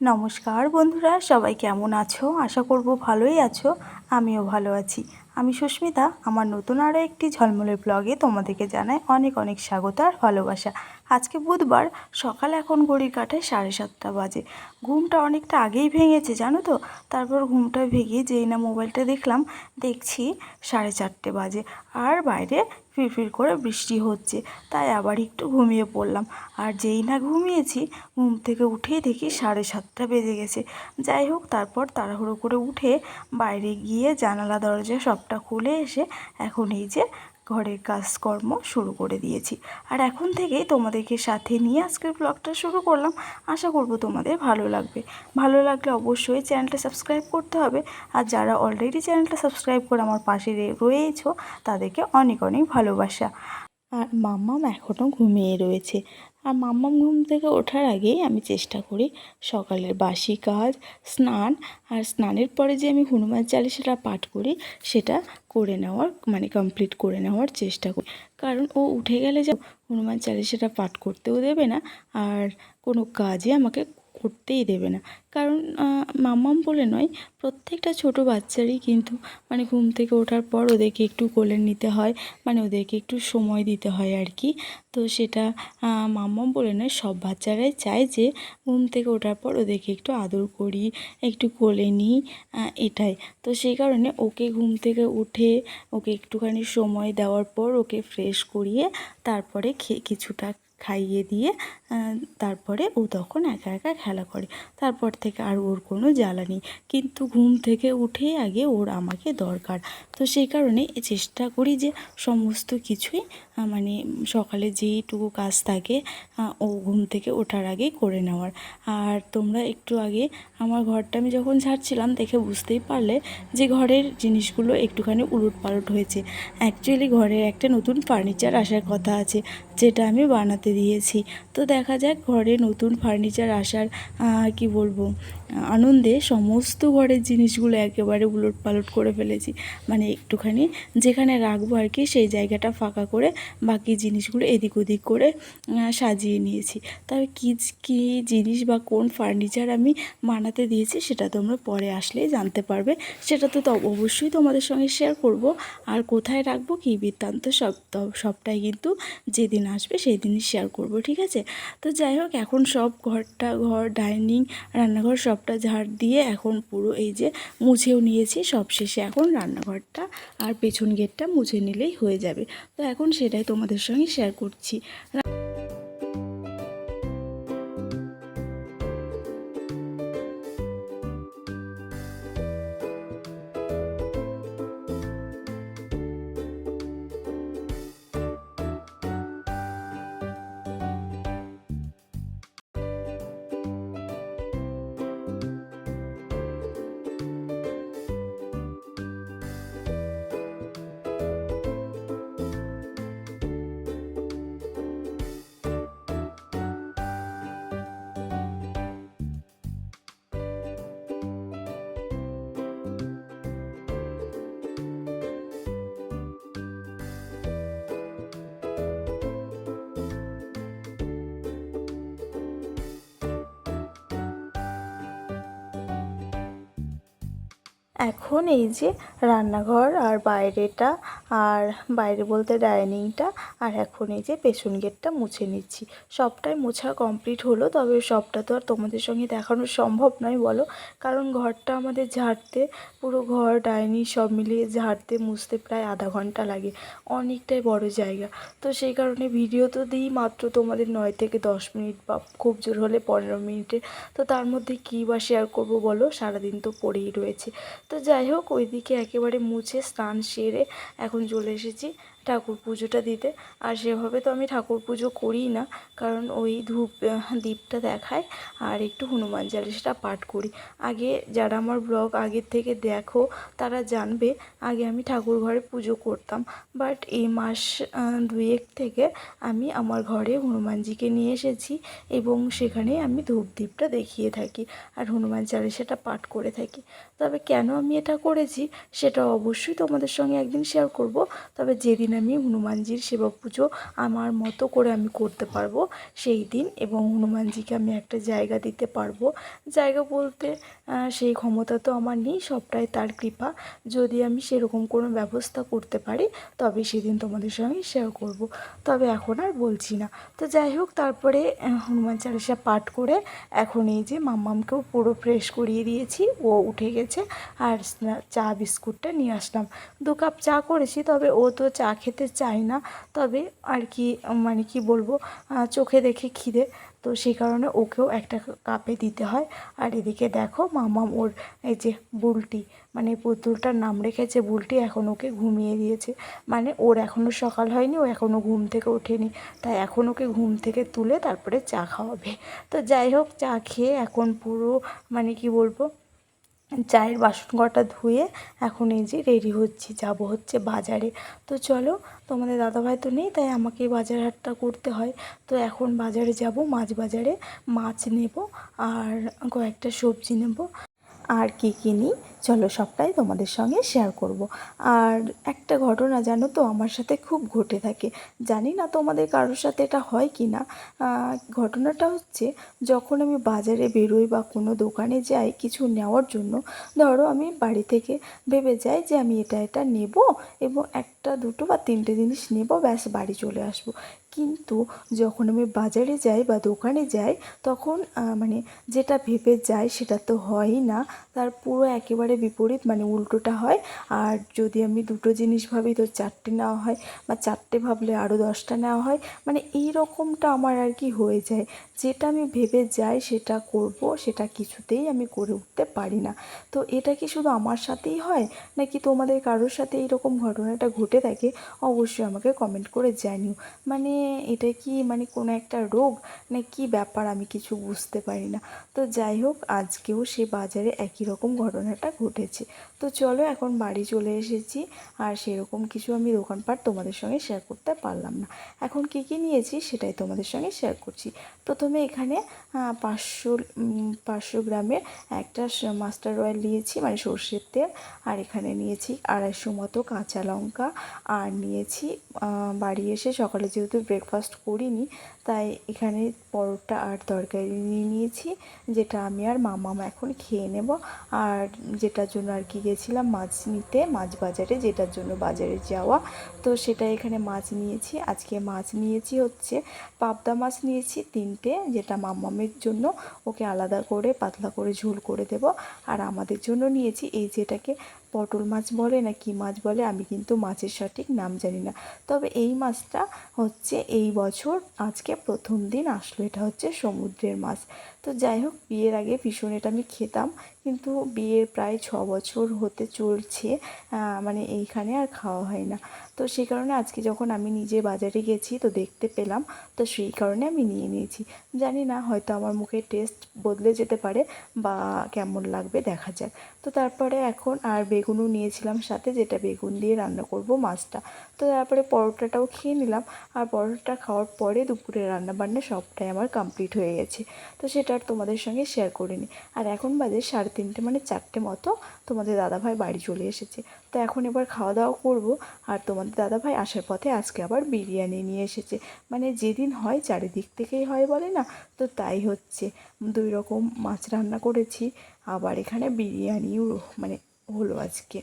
নমস্কার বন্ধুরা, সবাই কেমন আছো? আশা করব ভালোই আছো, আমিও ভালো আছি। আমি সুস্মিতা, আমার নতুন আরও একটি ঝলমলে ব্লগে তোমাদেরকে জানাই অনেক অনেক স্বাগত আর ভালোবাসা। আজকে বুধবার সকাল এখন ঘড়ির কাটায় সাড়ে সাতটা বাজে। ঘুমটা অনেকটা আগেই ভেঙেছে, জানো তো? তারপর ঘুমটা ভেঙে যেই না মোবাইলটা দেখলাম, দেখছি সাড়ে চারটে বাজে আর বাইরে ফিরফির করে বৃষ্টি হচ্ছে, তাই আবার একটু ঘুমিয়ে পড়লাম। আর যেই না ঘুমিয়েছি, ঘুম থেকে উঠেই দেখি সাড়ে সাতটা বেজে গেছে। যাই হোক, তারপর তাড়াহুড়ো করে উঠে বাইরে গিয়ে জানালা দরজা সবটা খুলে এসে এখন এই যে ঘরের কাজকর্ম শুরু করে দিয়েছি। আর এখন থেকেই তোমাদেরকে সাথে নিয়ে আজকের ব্লগটা শুরু করলাম। আশা করব তোমাদের ভালো লাগবে। ভালো লাগলে অবশ্যই চ্যানেলটা সাবস্ক্রাইব করতে হবে। আর যারা অলরেডি চ্যানেলটা সাবস্ক্রাইব করে আমার পাশে রয়েছ, তাদেরকে অনেক অনেক ভালোবাসা। আর মাম্মাম এখনও ঘুমিয়ে রয়েছে। আর মাম্মাম ঘুম থেকে ওঠার আগেই আমি চেষ্টা করি সকালের বাসি কাজ, স্নান আর স্নানের পরে যে আমি হনুমান চালিশাটা পাঠ করি সেটা করে নেওয়ার মানে কমপ্লিট করে নেওয়ার চেষ্টা করি। কারণ ও উঠে গেলে যে হনুমান চালিশাটা পাঠ করতেও দেবে না আর কোনো কাজে আমাকে করতেই দেবে না। কারণ মাম্মাম বলে নয়, প্রত্যেকটা ছোট বাচ্চারই কিন্তু মানে ঘুম থেকে ওঠার পর ওদেরকে একটু কোলে নিতে হয় মানে ওদেরকে একটু সময় দিতে হয় আর কি। তো সেটা মাম্মাম বলে নয়, সব বাচ্চারাই চায় যে ঘুম থেকে ওঠার পর ওদেরকে একটু আদর করি, একটু কোলে নিই এটাই। তো সেই কারণে ওকে ঘুম থেকে উঠে, ওকে একটুখানি সময় দেওয়ার পর ওকে ফ্রেশ করিয়ে তারপরে কিছুটা খাইয়ে দিয়ে তারপরে ও তখন একা একা খেলা করে। তারপর থেকে আর ওর কোনো জ্বালা নেই। কিন্তু ঘুম থেকে উঠে আগে ওর আমাকে দরকার। তো সেই কারণে চেষ্টা করি যে সমস্ত কিছুই মানে সকালে যেইটুকু কাজ থাকে ও ঘুম থেকে ওঠার আগেই করে নেওয়ার। আর তোমরা একটু আগে আমার ঘরটা আমি যখন ঝাড়ছিলাম, দেখে বুঝতেই পারলে যে ঘরের জিনিসগুলো একটুখানি উলট পালট হয়েছে। অ্যাকচুয়ালি ঘরে একটা নতুন ফার্নিচার আসার কথা আছে। যেটা আমি বানাতে দিয়েছি। তো দেখা যাক ঘরে নতুন ফার্নিচার আসার কি বলব? আনন্দে সমস্ত ঘরের জিনিসগুলো একেবারে উলট পালট করে ফেলেছি। মানে একটুখানি যেখানে রাখব আর কি, সেই জায়গাটা ফাঁকা করে বাকি জিনিসগুলো এদিক ওদিক করে সাজিয়ে নিয়েছি। তবে কী কী জিনিস বা কোন ফার্নিচার আমি বানাতে দিয়েছি সেটা তোমরা পরে আসলেই জানতে পারবে। সেটা তো অবশ্যই তোমাদের সঙ্গে শেয়ার করব। আর কোথায় রাখব, কী বৃত্তান্ত, সব সবটাই কিন্তু যেদিন আসবে সেই দিনই শেয়ার করব, ঠিক আছে? তো যাই হোক, এখন সব ঘরটা, ঘর ডাইনিং রান্নাঘর সবটা ঝাড় দিয়ে এখন পুরো এই যে মুছেও নিয়েছি, সব শেষে এখন রান্নাঘরটা আর পেছন গেটটা মুছে নিলেই হয়ে যাবে। তো এখন সেটাই তোমাদের সঙ্গে শেয়ার করছি। এখন এই যে রান্নাঘর আর বাইরেটা আর বাইরে বলতে ডাইনিংটা আর এখন এই যে পেছন গেটটা মুছে নিচ্ছি। সবটাই মোছা কমপ্লিট হলো, তবে সবটা তো আর তোমাদের সঙ্গে দেখানো সম্ভব নয় বলো। কারণ ঘরটা আমাদের ঝাড়তে, পুরো ঘর, ডাইনিং সব মিলিয়ে ঝাড়তে, মুছতে প্রায় আধা ঘণ্টা লাগে। অনেকটাই বড় জায়গা। তো সেই কারণে ভিডিও তো দিই মাত্র তোমাদের নয় থেকে দশ মিনিট বা খুব জোর হলে পনেরো মিনিটে। তো তার মধ্যে কী বা শেয়ার করব বলো? সারাদিন তো পড়েই রয়েছে। তো যাই হোক ওইদিকে একেবারে মুছে স্নান সেরে এখন চলে এসেছি। ঠাকুর পুজোটা দিতে। আর সেভাবে তো আমি ঠাকুর পুজো করি না, কারণ ওই ধূপ দ্বীপটা দেখায় আর একটু হনুমান চালিশাটা পাঠ করি। আগে যারা আমার ব্লগ আগের থেকে দেখো, তারা জানবে, আগে আমি ঠাকুর ঘরে পুজো করতাম। বাট এই মাস দুয়েক থেকে আমি আমার ঘরে হনুমানজিকে নিয়ে এসেছি এবং সেখানে আমি ধূপ দ্বীপটা দেখিয়ে থাকি আর হনুমান চালিশাটা পাঠ করে থাকি। তবে কেন আমি এটা করেছি, সেটা অবশ্যই তোমাদের সঙ্গে একদিন শেয়ার করব। তবে যেদিন আমি হনুমানজির সেবক পুজো আমার মতো করে আমি করতে পারব সেই দিন এবং হনুমানজিকে আমি একটা জায়গা দিতে পারব। জায়গা বলতে সেই ক্ষমতা তো আমার নেই, সবটাই তার কৃপা। যদি আমি সেরকম কোনো ব্যবস্থা করতে পারি তবে সেদিন তোমাদের সঙ্গে শেয়ার করব। তবে এখন আর বলছি না। তো যাই হোক, তারপরে হনুমান চালিসা পাঠ করে এখন এই যে মাম্মামকেও পুরো ফ্রেশ করিয়ে দিয়েছি, ও উঠে গেছে আর চা বিস্কুটটা নিয়ে আসলাম। দু কাপ চা করেছি, তবে ও তো চা খেতে চায় না। তবে আর কি মানে কি বলব চোখে দেখে খিদে। তো সেই কারণে ওকেও একটা কাপে দিতে হয়। আর এদিকে দেখো মামাম ওর এই যে বুলটি মানে পুতুলটার নাম রেখেছে বুলটি, এখন ওকে ঘুমিয়ে দিয়েছে। মানে ওর এখনও সকাল হয়নি, ও এখনও ঘুম থেকে ওঠেনি। তাই এখন ওকে ঘুম থেকে তুলে তারপরে চা খাওয়াবে। তো যাই হোক, চা খেয়ে এখন পুরো মানে কি বলব চায়ের বাসন কটা ধুয়ে এখন এই যে রেডি হচ্ছি, যাব হচ্ছে বাজারে। তো চলো, তোমাদের দাদাভাই তো নেই, তাই আমাকে বাজার হাটটা করতে হয়। তো এখন বাজারে যাব, মাছ বাজারে মাছ নেব আর কয়েকটা সবজি নেব। আর কী কিনি? চলো সবটাই তোমাদের সঙ্গে শেয়ার করব। আর একটা ঘটনা জানো তো, আমার সাথে খুব ঘটে থাকে। জানি না তোমাদের কারোর সাথে এটা হয় কি না। ঘটনাটা হচ্ছে, যখন আমি বাজারে বেরোই বা কোনো দোকানে যাই কিছু নেওয়ার জন্য, ধরো আমি বাড়ি থেকে ভেবে যাই যে আমি এটা এটা নেব এবং একটা, দুটো বা তিনটে জিনিস নেব, ব্যাস বাড়ি চলে আসব। কিন্তু যখন আমি বাজারে যাই বা দোকানে যাই, তখন মানে যেটা ভেবে যাই সেটা তো হয়ই না। তার পুরো একেবারে বিপরীত মানে উল্টোটা হয়। আর যদি আমি দুটো জিনিস ভাবি, তো চারটে নেওয়া হয় বা চারটে ভাবলে আরও দশটা নেওয়া হয়। মানে এই রকমটা আমার আর কি হয়ে যায়। যেটা আমি ভেবে যাই সেটা করব, সেটা কিছুতেই আমি করে উঠতে পারি না। তো এটা কি শুধু আমার সাথেই হয়? নাকি তোমাদের কারোর সাথে এইরকম ঘটনাটা ঘটে থাকে? অবশ্যই আমাকে কমেন্ট করে জানিও। মানে এটা কি মানে কোনো একটা রোগ? না কি ব্যাপার? আমি কিছু বুঝতে পারি না। তো যাই হোক, আজকেও সে বাজারে একই রকম ঘটনাটা ঘটেছে। তো চলো এখন বাড়ি চলে এসেছি। আর সেরকম কিছু আমি দোকানপাট তোমাদের সঙ্গে শেয়ার করতে পারলাম না। এখন কী কী নিয়েছি সেটাই তোমাদের সঙ্গে শেয়ার করছি। প্রথমে এখানে পাঁচশো পাঁচশো গ্রামের একটা মাস্টার অয়েল নিয়েছি মানে সর্ষের তেল। আর এখানে নিয়েছি আড়াইশো মতো কাঁচা লঙ্কা। আর নিয়েছি বাড়ি এসে সকালে যেহেতু ব্রেকফাস্ট করিনি, তাই এখানে পরোটা আর তরকারি নিয়ে নিয়েছি, যেটা আমি আর মামামা এখন খেয়ে নেব। আর যেটার জন্য আর কি গেছিলাম, মাছ নিতে, মাছ বাজারে যেটার জন্য বাজারে যাওয়া। তো সেটা এখানে মাছ নিয়েছি। আজকে মাছ নিয়েছি হচ্ছে পাবদা মাছ নিয়েছি তিনটে, যেটা মাম্মামের জন্য। ওকে আলাদা করে, পাতলা করে ঝোল করে দেব। আর আমাদের জন্য নিয়েছি এই যেটাকে পটল মাছ বলে না কি মাছ বলে, আমি কিন্তু মাছের সঠিক নাম জানি না। তবে এই মাছটা হচ্ছে এই বছর আজকে প্রথম দিন আসলো। এটা হচ্ছে সমুদ্রের মাছ। তো যাই হোক, বিয়ের আগে ভীষণ এটা আমি খেতাম। কিন্তু বিয়ের প্রায় ছ বছর হতে চলছে মানে এইখানে আর খাওয়া হয় না। তো সেই কারণে আজকে যখন আমি নিজে বাজারে গেছি তো দেখতে পেলাম, তো সেই কারণে আমি নিয়ে নিয়েছি। জানি না, হয়তো আমার মুখের টেস্ট বদলে যেতে পারে বা কেমন লাগবে, দেখা যাক। তো তারপরে এখন আর বেগুনও নিয়েছিলাম সাথে, যেটা বেগুন দিয়ে রান্না করব মাছটা। তো তারপরে পরোটাটাও খেয়ে নিলাম, আর পরোটা খাওয়ার পরে দুপুরে রান্না বান্না সবটাই আমার কমপ্লিট হয়ে গেছে। তো সেটা আর তোমাদের সঙ্গে শেয়ার করিনি। আর এখন বাজে সাড়ে তিনটে মানে চারটে মতো তোমাদের দাদাভাই বাড়ি চলে এসেছে। তো এখন এবার খাওয়া দাওয়া করব আর তোমাদের দাদাভাই আসার পথে আজকে আবার বিরিয়ানি নিয়ে এসেছে। মানে যেদিন হয় চারিদিক থেকেই হয় বলে না? তো তাই হচ্ছে। দুই রকম মাছ রান্না করেছি। আবার এখানে বিরিয়ানিও মানে হলো আজকে।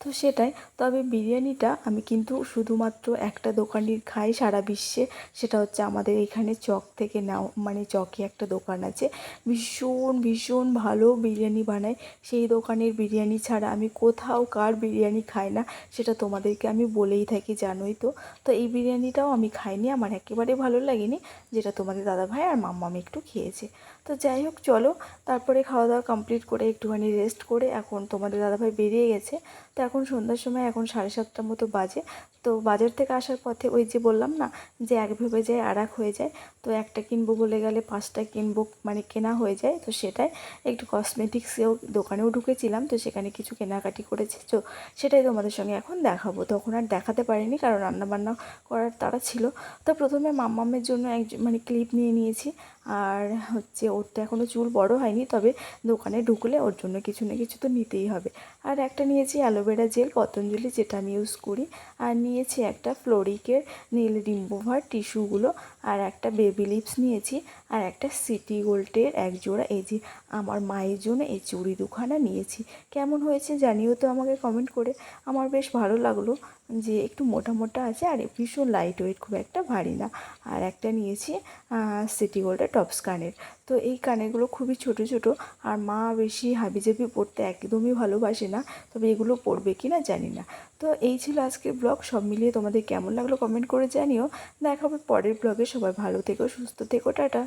তো সেটাই। তবে বিরিয়ানিটা আমি কিন্তু শুধুমাত্র একটা দোকানের খাই সারা বিশ্বে। সেটা হচ্ছে আমাদের এখানে চক থেকে নাও মানে চকে একটা দোকান আছে। ভীষণ ভীষণ ভালো বিরিয়ানি বানায়। সেই দোকানের বিরিয়ানি ছাড়া আমি কোথাও কার বিরিয়ানি খাই না, সেটা তোমাদেরকে আমি বলেই থাকি, জানোই তো। তো এই বিরিয়ানিটাও আমি খাইনি, আমার একেবারে ভালো লাগেনি, যেটা তোমাদের দাদাভাই আর মাম্মামি একটু খেয়েছে। তো যাই হোক, চলো। তারপরে খাওয়া দাওয়া কমপ্লিট করে একটুখানি রেস্ট করে এখন তোমাদের দাদাভাই বেরিয়ে গেছে। তো এখন সন্ধ্যার সময় এখন সাড়ে সাতটার মতো বাজে। তো বাজার থেকে আসার পথে ওই যে বললাম না, যে এক ভেবে যায় আর এক হয়ে যায়, তো একটা কিনবো বলে গেলে পাঁচটা কিনবো মানে কেনা হয়ে যায়, তো সেটাই। একটু কসমেটিক্সেও দোকানেও ঢুকেছিলাম, তো সেখানে কিছু কেনাকাটি করেছি। তো সেটাই তোমাদের সঙ্গে এখন দেখাবো। তখন আর দেখাতে পারিনি, কারণ রান্নাবান্না করার তারা ছিল। তো প্রথমে মাম্মামের জন্য এক মানে ক্লিপ নিয়ে নিয়েছি। আর হচ্ছে ওর তো এখনও চুল বড় হয়নি, তবে দোকানে ঢুকলে ওর জন্য কিছু না কিছু তো নিতেই হবে। আর একটা নিয়েছি অ্যালোভেরা জেল, পতঞ্জলি, যেটা আমি ইউজ করি। আর নিয়েছি একটা ফ্লোরিকের নীল রিমুভার টিস্যুগুলো, আর একটা বেবি লিপস নিয়েছি, আর একটা সিটি গোল্ডের এক জোড়া, এই যে আমার মায়ের জন্য এই চুড়ি দুখানা নিয়েছি। কেমন হয়েছে জানিও তো আমাকে কমেন্ট করে। আমার বেশ ভালো লাগল। যে একটু মোটা মোটা আছে আর ভীষণ লাইট ওয়েট খুব একটা ভারী না। আর একটা নিয়েছি সিটি গোল্ডের টপস কানের। তো এই কানেরগুলো খুবই ছোট ছোট, আর মা বেশি হাবিজাবি পড়তে একদমই ভালোবাসে না, তবে এগুলো পড়বে কি না জানি না। তো এই ছিল আজকের ব্লগ সব মিলিয়ে তোমাদের কেমন লাগল কমেন্ট করে জানিও। দেখাবো পরের ব্লগে সবাই ভালো থেকো, সুস্থ থেকো, টাটা।